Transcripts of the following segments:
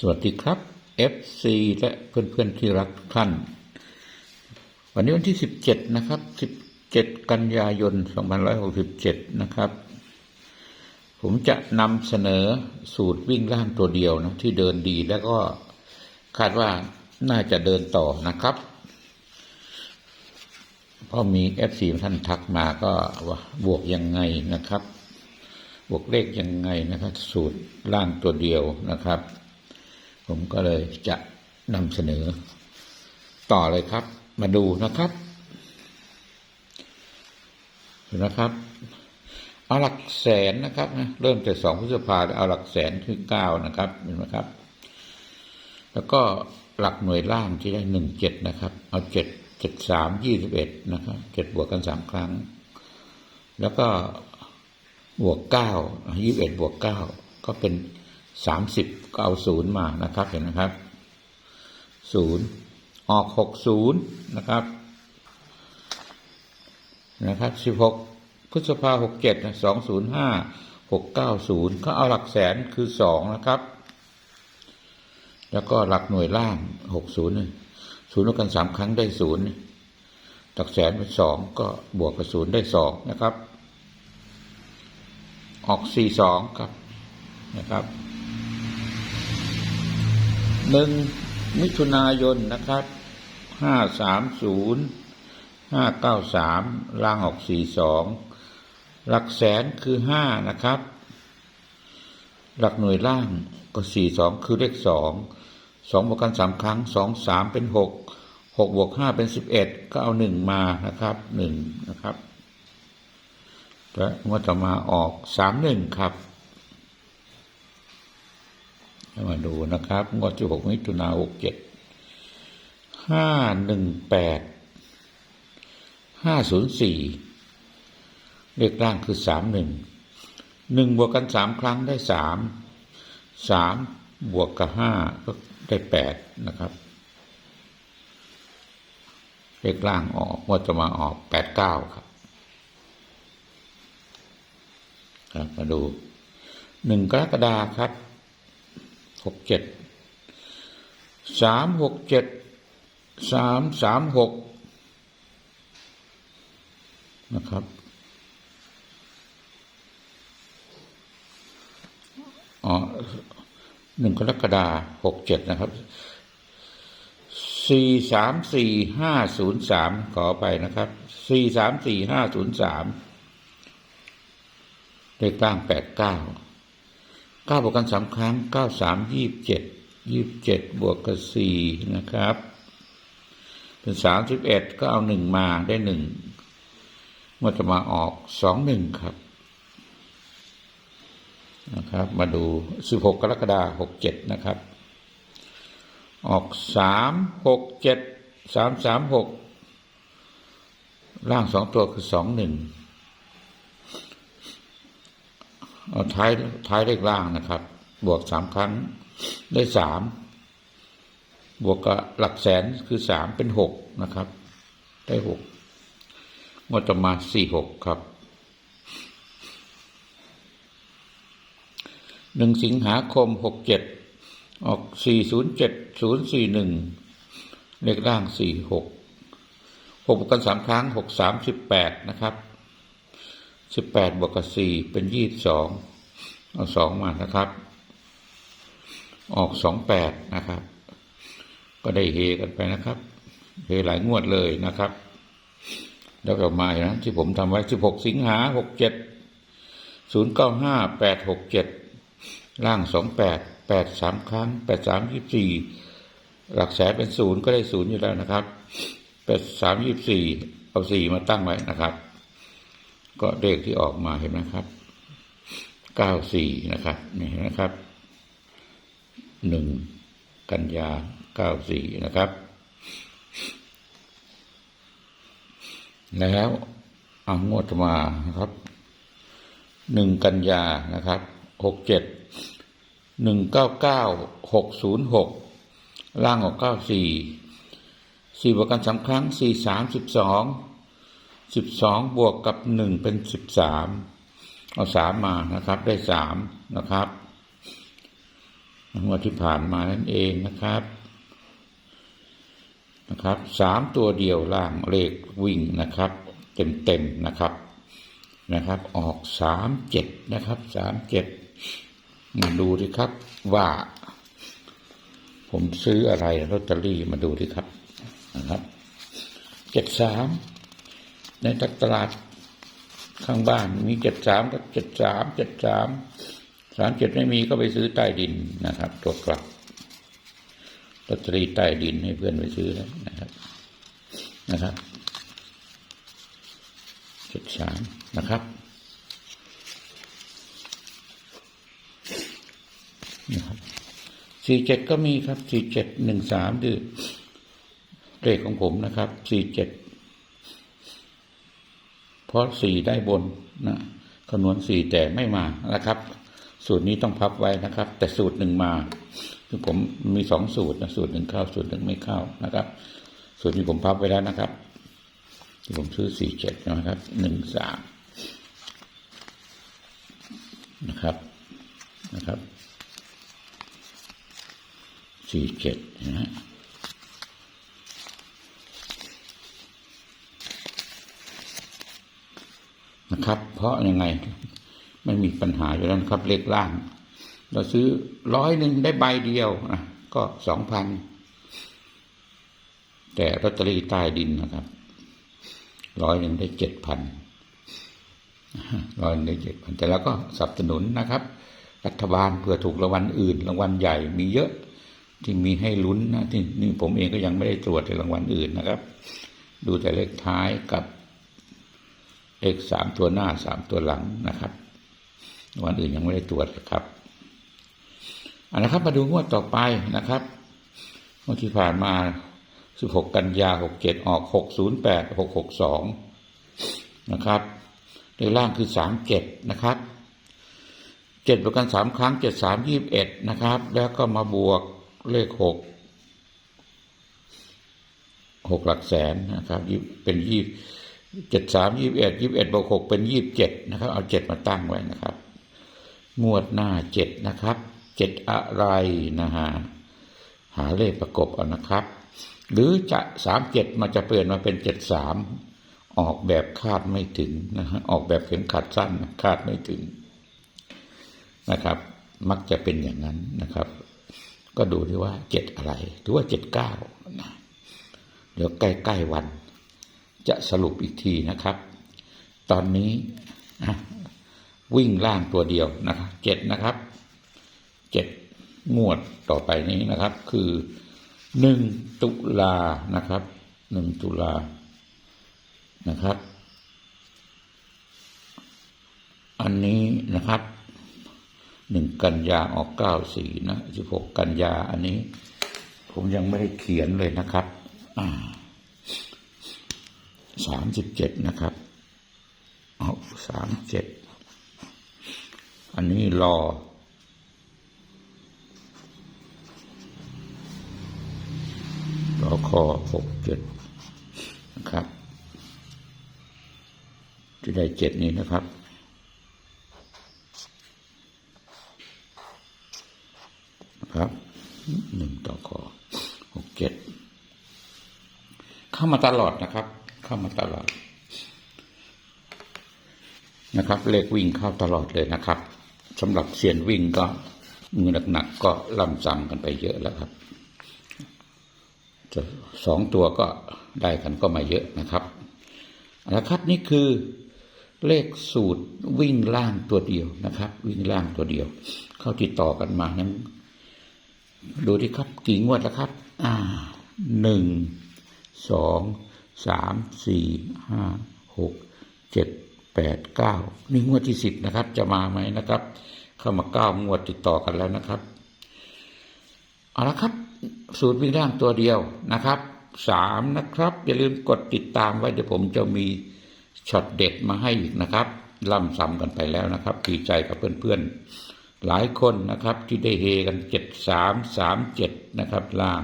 สวัสดีครับ FC และเพื่อนๆที่รักทุกท่าน วันนี้วันที่ 17 นะครับ 17 กันยายน 2567 นะครับ ผมจะนำเสนอสูตรวิ่งล่างตัวเดียวนะที่เดินดีแล้วก็คาดว่าน่าจะเดินต่อนะครับเพราะมี FC ท่านทักมาก็ว่าบวกยังไงนะครับ บวกเลขยังไงนะครับ สูตรล่างตัวเดียวนะครับ ผมก็เลยจะนำเสนอ ต่อเลยครับ มาดูนะครับนนะครับ เอาหลักแสนนะครับนะเริ่มจากสองพฤษภาเอาหลักแสนคือเก้านะครับเห็นไหมครับ แล้วก็หลักหน่วยล่างที่ได้หนึ่งเจ็ดนะครับ เอาเจ็ดเจ็ดสามยี่สิบเอ็ดนะครับเจ็ดบวกกันสามครั้ง แล้วก็บวกเก้ายี่สิบเอ็ดบวกเก้าก็เป็น สามสิบก็เอาศูนย์มานะครับเห็นไหมครับศูนย์ออกหกศูนย์นะครับนะครับสิบหกพฤษภาหกเจ็ดสองศูนย์ห้าหกเก้าศูนย์ก็เอาหลักแสนคือสองนะครับ แล้วก็หลักหน่วยล่างหกศูนย์ศูนย์ลบกันสามครั้งได้ศูนย์หลักแสนเป็นสองก็บวกกับศูนย์ได้สองนะครับ ออกสี่สองครับนะครับ หนึ่งมิถุนายนนะครับห้าสามศูนย์ห้าเก้าสามล่างออกสี่สองหลักแสนคือห้านะครับ หลักหน่วยล่างก็สี่สองคือเลขสองสองบวกกันสามครั้งสองสามเป็นหกหกบวกห้าเป็นสิบเอ็ดก็เอาหนึ่งมานะครับหนึ่งนะครับและงวดต่อมาออกสามหนึ่งครับ มาดูนะครับ งวดที่หกมิถุนาหกเจ็ดห้าหนึ่งแปดห้าศูนย์สี่เลขล่างคือสามหนึ่งหนึ่งบวกกันสามครั้งได้สามสามบวกกับห้าก็ได้แปดนะครับ เลขล่างออกงวดจะมาออกแปดเก้าครับ ครับมาดูหนึ่งกรกฎาครับ หกเจ็ดสามหกเจ็ดสามสามหกนะครับอ๋อหนึ่งกรกฎาหกเจ็ดนะครับสี่สามสี่ห้าศูนย์สามขอไปนะครับสี่สามสี่ห้าศูนย์สามเลขตั้งแปดเก้า เก้าบวกกันสามครั้งเก้าสามยี่บเจ็ดยี่บเจ็ดบวกกับสี่นะครับ เป็นสามสิบเอ็ดก็เอาหนึ่งมาได้หนึ่งมันจะมาออกสองหนึ่งครับนะครับ มาดูสิบหกกรกฎาหกเจ็ดนะครับ ออกสามหกเจ็ดสามสามหกล่างสองตัวคือสองหนึ่ง เอาท้ายท้ายเลขล่างนะครับ บวกสามครั้งได้สามบวกกับหลักแสนคือสามเป็นหกนะครับ ได้หกงวดต่อมาสี่หกครับหนึ่งสิงหาคมหกเจ็ดออกสี่ศูนย์เจ็ดศูนย์สี่หนึ่งเลขล่างสี่หกหกบวกกันสามครั้งหกสามสิบแปดนะครับ สิบแปดบวกกับสี่เป็นยี่สิบสองเอาสองมานะครับ ออกสองแปดนะครับ ก็ได้เฮกันไปนะครับ เฮหลายงวดเลยนะครับ แล้วก็มานะที่ผมทำไว้สิบหกสิงหาหกเจ็ดศูนย์เก้าห้าแปดหกเจ็ดล่างสองแปดแปดสามครั้งแปดสามยี่สี่หลักแสนเป็นศูนย์ก็ได้ศูนย์อยู่แล้วนะครับแปดสามยี่สี่เอาสี่มาตั้งไว้นะครับ ก็เลขที่ออกมาเห็นไหมครับเก้าสี่นะครับนี่นะครับหนึ่งกันยาเก้าสี่นะครับ แล้วเอางวดมานะครับหนึ่งกันยานะครับหกเจ็ดหนึ่งเก้าเก้าหกศูนย์หกล่างออกเก้าสี่สี่บวกกันสามครั้งสี่สามสิบสอง สิบสองบวกกับหนึ่งเป็นสิบสามเอาสามมานะครับ ได้สามนะครับงวดที่ผ่านมานั่นเองนะครับนะครับสามตัวเดียวล่างเลขวิ่งนะครับ เต็มเต็มๆนะครับนะครับ ออกสามเจ็ดนะครับสามเจ็ดมาดูดิครับว่า ผมซื้ออะไรลอตเตอรี่มาดูดิครับนะครับเจ็ดสาม ในตลาดข้างบ้านมีเจ็ดสามก็เจ็ดสามเจ็ดสามสามเจ็ดไม่มีก็ไปซื้อใต้ดินนะครับตัวกลับลอตเตอรี่ใต้ดินให้เพื่อนไปซื้อแล้วนะครับนะครับเจ็ดสามนะครับนะครับสี่เจ็ดก็มีครับสี่เจ็ดหนึ่งสามดือเลขของผมนะครับสี่เจ็ด เพราะสี่ได้บนนะคำนวณสี่แต่ไม่มานะครับ สูตรนี้ต้องพับไว้นะครับ แต่สูตรหนึ่งมาคือผมมีสองสูตรนะสูตรหนึ่งเข้าสูตรหนึ่งไม่เข้านะครับ สูตรนี้ผมพับไว้แล้วนะครับที่ผมซื้อสี่เจ็ดนะครับหนึ่งสามนะครับนะครับสี่เจ็ดนะฮะ นะครับ เพราะยังไง ไม่มีปัญหาอยู่แล้วนครับเลขล่าง เราซื้อร้อยหนึ่งได้ใบเดียวนะก็สองพันแต่ลอตเตอรี่ใต้ดินนะครับร้อยหนึ่งได้เจ็ดพันร้อยหนึ่งได้เจ็ดพันแต่แล้วก็สนับสนุนนะครับ รัฐบาลเพื่อถูกรางวัลอื่น รางวัลใหญ่มีเยอะที่มีให้ลุ้นนะที่นี่ผมเองก็ยังไม่ได้ตรวจในรางวัลอื่นนะครับ ดูแต่เลขท้ายกับ เลขสามตัวหน้าสามตัวหลังนะครับ วัลอื่นยังไม่ได้ตรวจครับอันนะครับมาดูงวดต่อไปนะครับงวดที่ผ่านมา 16 กันยา 67 ออก 608 662 นะครับในล่างคือ 37 นะครับ 7 ประกัน 3 ครั้ง 7 3 21 นะครับ แล้วก็มาบวกเลข 6 6 หลักแสนนะครับเป็นยี่ เจ็ดสามยี่สิบเอ็ดยี่สิบเอ็ดบวกหกเป็นยี่สิบเจ็ดนะครับ เอาเจ็ดมาตั้งไว้นะครับ งวดหน้าเจ็ดนะครับเจ็ดอะไรนะฮะหาเลขประกบเอานะครับ หรือจะสามเจ็ดมันจะเปลี่ยนมาเป็นเจ็ดสามออกแบบคาดไม่ถึงนะฮะออกแบบเข็มขัดสั้นคาดไม่ถึงนะครับ มักจะเป็นอย่างนั้นนะครับ ก็ดูที่ว่าเจ็ดอะไรหรือว่าเจ็ดเก้านะเดี๋ยวใกล้ๆวัน จะสรุปอีกทีนะครับ ตอนนี้วิ่งล่างตัวเดียวนะครับเจ็ดนะครับเจ็ดงวดต่อไปนี้นะครับ คือหนึ่งตุลานะครับหนึ่งตุลานะครับ อันนี้นะครับหนึ่งกันยาออกเก้าสี่นะสิบหกกันยาอันนี้ ผมยังไม่ได้เขียนเลยนะครับ อ่า สามสิบเจ็ดนะครับเอาสามเจ็ดอันนี้รอ รอคอหกเจ็ดนะครับที่ได้เจ็ดนี้นะครับนะครับหนึ่งต่อคอหกเจ็ดเข้ามาตลอดนะครับ เข้ามาตลอดนะครับ เลขวิ่งเข้าตลอดเลยนะครับสำหรับเสียนวิ่งก็มือหนักๆก็ล่ำซ้ำกันไปเยอะแล้วครับจะสองตัวก็ได้กันก็มาเยอะนะครับนะครับนี่คือเลขสูตรวิ่งล่างตัวเดียวนะครับ วิ่งล่างตัวเดียว เข้าติดต่อกันมานั้นดูที่ครับกี่งวดแล้วครับ อ่าหนึ่งสอง สามสี่ห้าหกเจ็ดแปดเก้านี่งวดที่สิบนะครับ จะมาไหมนะครับ เข้ามาเก้างวดติดต่อกันแล้วนะครับเอาละครับ สูตรวิ่งร่างตัวเดียวนะครับสามนะครับ อย่าลืมกดติดตามไว้เดี๋ยวผมจะมีช็อตเด็ดมาให้อีกนะครับล่ำซ้ำกันไปแล้วนะครับดีใจกับเพื่อนๆหลายคนนะครับที่ได้เฮกันเจ็ดสามสามเจ็ดนะครับล่าง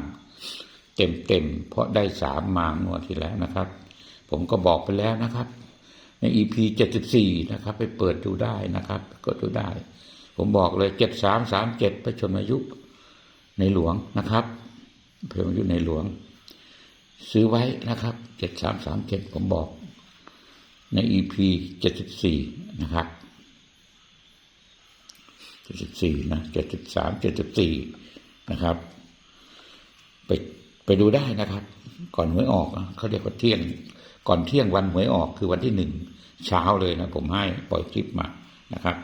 เต็มเต็มๆเพราะได้สามมางวดที่แล้วนะครับ ผมก็บอกไปแล้วนะครับ ใน EP เจ็ดสิบสี่นะครับ ไปเปิดดูได้นะครับกดดูได้ ผมบอกเลยเจ็ดสามสามเจ็ดพระชนมายุในหลวงนะครับอำเภอมันยู่ในหลวง ซื้อไว้นะครับเจ็ดสามสามเจ็ดผมบอก ใน EP เจ็ดสิบสี่นะครับเจ็ดสิบสี่นะเจ็ดสิบสามเจ็ดสิบสี่นะครับไป ไปดูได้นะครับ ก่อนหวยออกเขาเรียกว่าเที่ยง ก่อนเที่ยงวันหวยออกคือวันที่หนึ่งเช้าเลยนะผมให้ปล่อยคลิปมานะครับ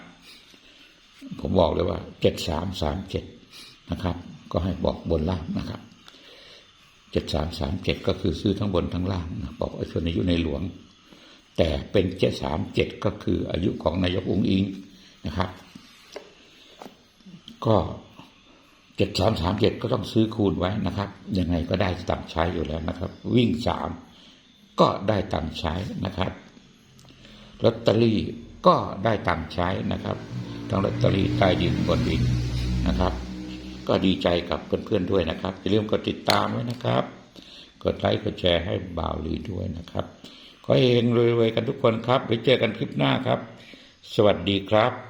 ผมบอกเลยว่าเจ็ดสามสามเจ็ดนะครับ ก็ให้บอกบนล่างนะครับเจ็ดสามสามเจ็ดก็คือซื้อทั้งบนทั้งล่างนะบอกไอ้ส่วนอายุในหลวง แต่เป็นเจ็ดสามเจ็ดก็คืออายุของนายกองค์อิงนะครับ ก็ เจ็ดสามสามเจ็ดก็ต้องซื้อคูณไว้นะครับ ยังไงก็ได้ตังค์ใช้อยู่แล้วนะครับ วิ่งสามก็ได้ตังค์ใช้นะครับลอตเตอรี่ก็ได้ตังค์ใช้นะครับทั้งลอตเตอรี่ใต้ดินบนดินนะครับ ก็ดีใจกับเพื่อนๆด้วยนะครับอย่าลืมกดติดตามไว้นะครับ กดไลค์กดแชร์ให้บ่าวลีด้วยนะครับขอเฮงรวยๆกันทุกคนครับไว้เจอกันคลิปหน้าครับ สวัสดีครับ